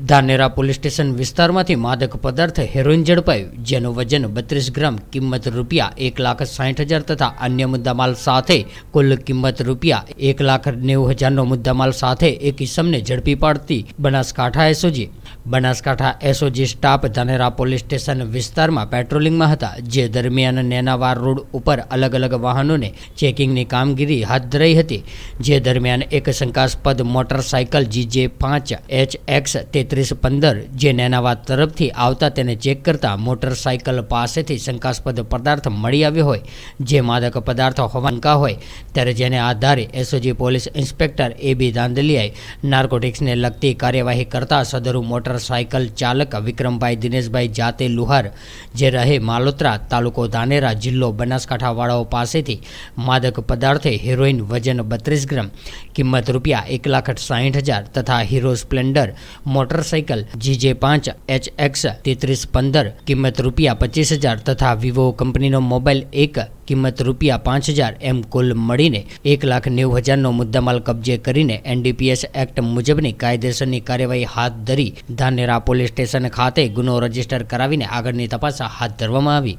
Dhanera police station વિસ્તારમાંથી માદક પદાર્થ હેરોઇન ઝડપાયું, જેનું વજન બત્રીસ ગ્રામ, કિંમત રૂપિયા એક લાખ સાઠ હજાર તથા અન્ય મુદ્દામાલ સાથે કુલ કિંમત રૂપિયા એક લાખ નેવું હજારનો મુદ્દામાલ સાથે એક ઇસમને ઝડપી પાડતી Banaskantha SOG Banaskantha SOG staff Dhanera police station વિસ્તારમાં પેટ્રોલિંગમાં હતા, જે દરમિયાન નેનાવાર રોડ ઉપર અલગ અલગ વાહનોને ચેકિંગની કામગીરી હાથ ધરાઈ હતી, જે દરમિયાન એક શંકાસ્પદ મોટરસાયકલ જીજે પાંચ એચ એક્સ તેત્રીસ પંદર જે નેનાવાર તરફથી આવતા તેને ચેક કરતા મોટરસાયકલ પાસેથી શંકાસ્પદ પદાર્થ મળી આવ્યો હોય, જે માદક પદાર્થ હોવાનકા હોય. ત્યારે જેને આધારે SOG police inspector A B દાંદલિયાએ નાર્કોટિક્સને લગતી કાર્યવાહી કરતા સદરુ મોટરસાયકલ ચાલક વિક્રમભાઈ દિનેશભાઈ જાતે લુહાર, જે રહે માલોત્રા તાલુકો ધાનેરા જિલ્લો બનાસકાંઠાવાળાઓ પાસેથી, માદક પદાર્થે હેરોઇન વજન બત્રીસ ગ્રામ, કિંમત રૂપિયા એક લાખ સાહીઠ હજાર તથા હીરો સ્પ્લેન્ડર, મોટરસાયકલ જીજે પાંચ એચ એક્સ તેત્રીસ પંદર, કિંમત રૂપિયા પચીસ હજાર તથા વિવો કંપનીનો મોબાઈલ એક કિંમત રૂપિયા પાંચ હજાર એમ કુલ મળીને એક લાખ નેવું હજારનો મુદ્દામાલ કબજે કરીને એનડીપીએસ એક્ટ મુજબની કાયદેસરની કાર્યવાહી હાથ ધરી ધાનેરા પોલીસ સ્ટેશન ખાતે ગુનો રજિસ્ટર કરાવીને આગળની તપાસ હાથ ધરવામાં આવી.